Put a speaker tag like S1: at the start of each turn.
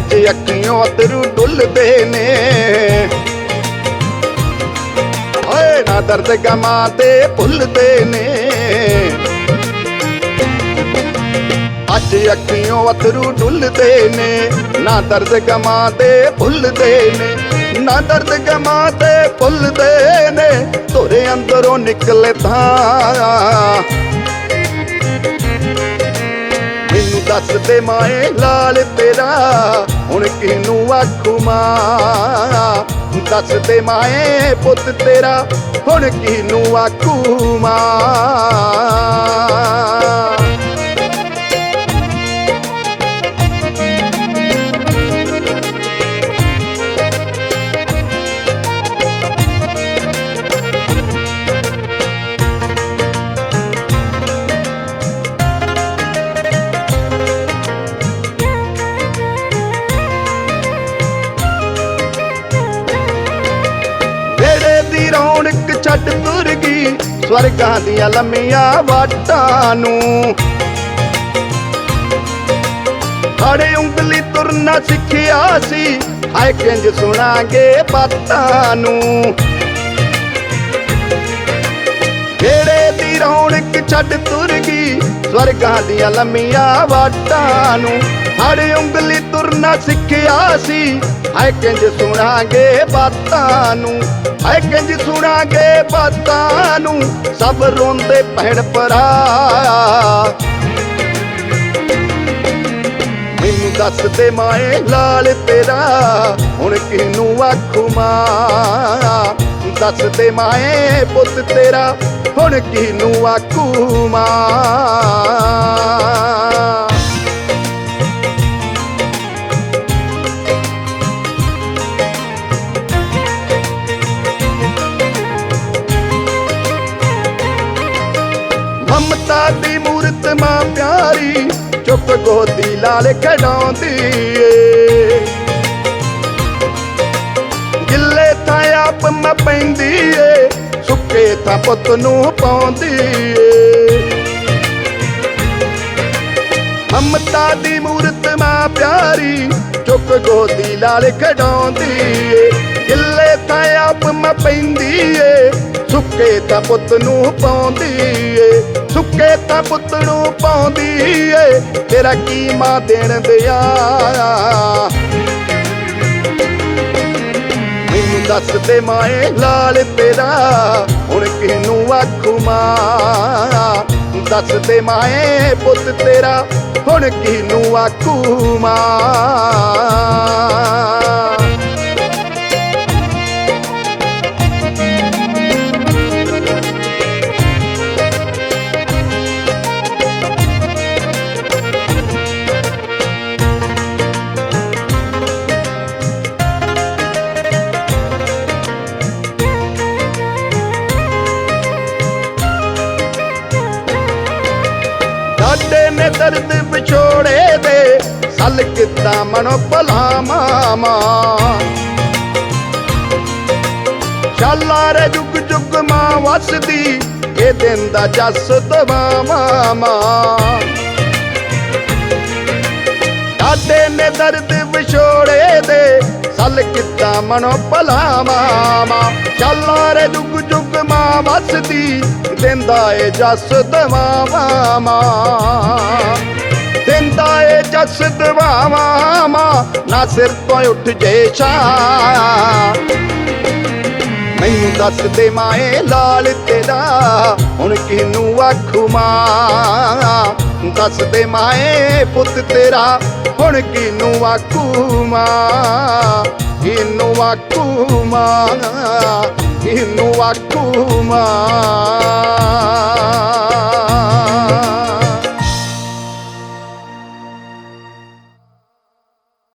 S1: ਅੱਜ ਅੱਖੀਆਂ ਅਤਰੂ ਡੁੱਲਦੇ ਨੇ। ਓਏ ਨਾ ਦਰਦ ਗਮਾਂ ਤੇ ਭੁੱਲਦੇ ਨੇ। ਅੱਜ ਅੱਖੀਆਂ ਅਤਰੂ ਡੁੱਲਦੇ ਨੇ। ਨਾ ਦਰਦ ਗਮਾਂ ਤੇ ਭੁੱਲਦੇ ਨੇ। ਨਾ ਦਰਦ ਗਮਾਂ ਤੇ ਭੁੱਲਦੇ ਨੇ। ਤੋਰੇ ਅੰਦਰੋਂ ਨਿਕਲੇ ਤਾਂ ਦੱਸ ਦੇ ਮਾਏ ਲਾਲ ਤੇਰਾ, ਹੁਣ ਕਿਹਨੂੰ ਆਖੂ ਮਾਂ? ਦੱਸ ਦੇ ਮਾਏ ਪੁੱਤ ਤੇਰਾ, ਹੁਣ ਕਿਹਨੂੰ ਆਖੂ ਮਾਂ? ਸਵਰਗਾਂ ਦੀਆਂ ਲੰਮੀਆਂ ਵਾਟਾਂ ਨੂੰ। ਹਾੜੇ ਉਂਗਲੀ ਤੁਰਨਾ ਸਿੱਖਿਆ ਸੀ, ਹਾਏ ਕਿੰਜ ਸੁਣਾਂਗੇ ਬਾਤਾਂ ਨੂੰ। ਕਿਹੜੇ ਦੀ ਰੌਣਕ ਛੱਡ ਤੁਰ ਗਈ, ਸਵਰਗਾਂ ਦੀਆਂ ਲੰਮੀਆਂ ਵਾਟਾਂ ਨੂੰ। ਹਾੜੇ ਉਂਗਲੀ ਤੁਰਨਾ ਸਿੱਖਿਆ ਸੀ। ਹਾਏ ਕਿੰਜ ਸੁਣਾਂਗੇ ਬਾਤਾਂ ਨੂੰ, ਹਾਏ ਕਿੰਜ ਸੁਣਾਂਗੇ ਬਾਤਾਂ ਨੂੰ, ਸਭ ਰੋਂਦੇ ਭੈਣ ਭਰਾ। ਮੈਨੂੰ ਦੱਸ ਦੇ ਮਾਏ ਲਾਲ ਤੇਰਾ, ਹੁਣ ਕਿਨੂੰ ਆਖੂ ਮਾਂ? ਦੱਸ ਦੇ ਮਾਏ ਪੁੱਤ ਤੇਰਾ, ਹੁਣ ਕਿਨੂੰ ਆਖੂ ਮਾਂ? ਮਮਤਾ ਦੀ ਮੂਰਤ ਮਾਂ ਪਿਆਰੀ, ਚੁੱਪ ਗੋਦੀ ਲਾਲ ਖਡਾਉਂਦੀ ਏ। ਗਿੱਲੇ ਤਾਂ ਆਪ ਮੈਂ ਪੈਂਦੀ ਏ, ਸੁੱਕੇ ਤਾਂ ਪੁੱਤ ਨੂੰ ਪਾਉਂਦੀ ਏ। ਮਮਤਾ ਦੀ ਮੂਰਤ ਮਾਂ ਪਿਆਰੀ ਚੁੱਕ ਗੋਦੀ ਲਾਲ ਖਡਾਉਂਦੀ ਏ। ਗਿੱਲੇ ਤਾਂ ਆਪ ਮੈਂ ਪੈਂਦੀ ਏ, ਸੁੱਕੇ ਤਾਂ ਪੁੱਤ ਨੂੰ ਪਾਉਂਦੀ ਏ। ਸੁੱਕੇ ਤਾਂ ਪੁੱਤ ਨੂੰ ਪਾਉਂਦੀ ਏ। ਤੇਰਾ ਕੀ ਮਾਂ ਦੇਣ ਦਿਆ? ਮੈਨੂੰ ਦੱਸ ਦੇ ਮਾਏ, ਲਾਲ ਤੇਰਾ, ਹੁਣ ਕਿਹਨੂੰ ਆਖੂ ਮਾਂ? ਦੱਸ ਦੇ ਮਾਏ, ਪੁੱਤ ਤੇਰਾ, ਹੁਣ ਕਿਹਨੂੰ ਆਖੂ ਮਾਂ? ਸਾਡੇ ਨੇ ਦਰਦ ਵਿਛੋੜੇ ਦੇ, ਸਲ ਕਿੱਦਾਂ ਮਨੋ ਭਲਾ ਮਾਮਾ। ਚੱਲਾ ਰੇ ਜੁਗ ਜੁਗ ਮਾਂ ਵਸਦੀ, ਇਹ ਦਿਨ ਦਾ ਜਸ ਦਵਾ ਮਾਮਾ। ਸਾਡੇ ਨੇ ਦਰਦ ਵਿਛੋੜੇ ਦੇ ਸਲ ਕਿੱਦਾਂ ਮਨੋ ਭਲਾ ਮਾਮਾ। ਚੱਲਾ ਰੇ ਜੁਗ ਜੁਗ ਮਾਂ ਵਸਦੀ, ਦਿੰਦਾ ਏ ਜਸ ਦਵਾ ਮਾਮਾ ਦਿੰਦਾ ਏ ਜਸ ਦਵਾ ਮਾਮਾ ਨਾ ਸਿਰ ਤੋਂ ਉੱਠ ਜੇ ਛਾ। ਮੈਨੂੰ ਦੱਸ ਦੇ ਮਾਏ ਲਾਲ ਤੇਰਾ, ਹੁਣ ਕਿਨੂੰ ਆਖੂ ਮਾਂ? ਦੱਸ ਦੇ ਮਾਏ ਪੁੱਤ ਤੇਰਾ ਹੁਣ ਕਿਹਨੂੰ ਆਖੂ ਮਾਂ ਕਿਹਨੂੰ ਆਖੂ ਮਾਂ ਕਿਹਨੂੰ ਆਖੂ ਮਾਂ